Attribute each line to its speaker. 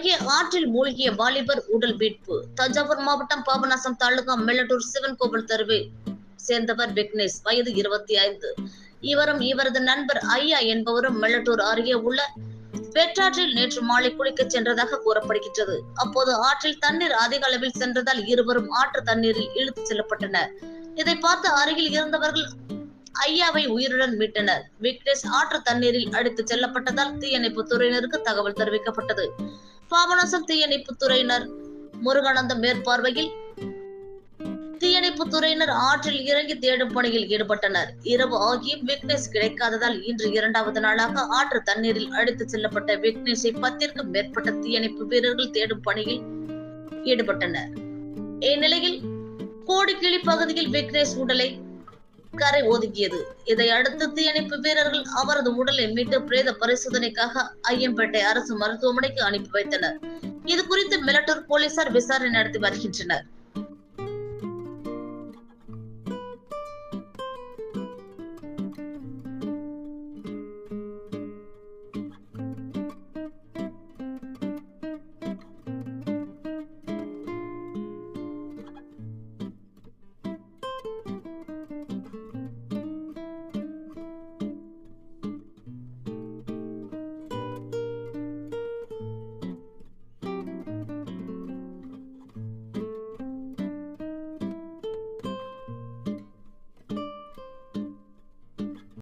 Speaker 1: அருகே ஆற்றில் மூழ்கிய வாலிபர் உடல் மீட்பு. தஞ்சாவூர் மாவட்டம் பாபநாசம் தாலுகா மெல்லட்டூர் சிவன் கோவில் தெருவை சேர்ந்தவர் விக்னேஷ் வயது இருபத்தி ஐந்து இவரும் இவரது நண்பர் ஐயா என்பவரும் மெல்லட்டூர் அருகே உள்ள பெற்றாற்றில் நேற்று மாலை குளிக்க சென்றதாக கூறப்படுகின்றது. அப்போது ஆற்றில் தண்ணீர் அதிக அளவில் சென்றதால் இருவரும் ஆற்று தண்ணீரில் இழுத்து செல்லப்பட்டனர். இதை பார்த்து அருகில் இருந்தவர்கள் ஐயாவை உயிருடன் மீட்டனர். விக்னேஷ் ஆற்று தண்ணீரில் அடித்து செல்லப்பட்டதால் தீயணைப்பு துறையினருக்கு தகவல் தெரிவிக்கப்பட்டது. பாபநாசம் தீயணைப்பு துறையினர் முருகானந்தம் மேற்பார்வையில் தீயணைப்பு துறையினர் ஆற்றில் இறங்கி தேடும் பணியில் ஈடுபட்டனர். இரவு ஆகியும் விக்னேஷ் கிடைக்காததால் இன்று இரண்டாவது நாளாக ஆற்று தண்ணீரில் அடித்து செல்லப்பட்ட விக்னேஷை பத்திற்கும் மேற்பட்ட தீயணைப்பு வீரர்கள் தேடும் பணியில் ஈடுபட்டனர். இந்நிலையில் கோடிக்கிளி பகுதியில் விக்னேஷ் உடலை கரை ஒதுக்கியது. இதை அடுத்து தீயணைப்பு வீரர்கள் அவரது உடலை மீட்டு பிரேத பரிசோதனைக்காக ஐயம்பேட்டை அரசு மருத்துவமனைக்கு அனுப்பி வைத்தனர். இது குறித்து மிலட்டூர் போலீசார் விசாரணை நடத்தி வருகின்றனர்.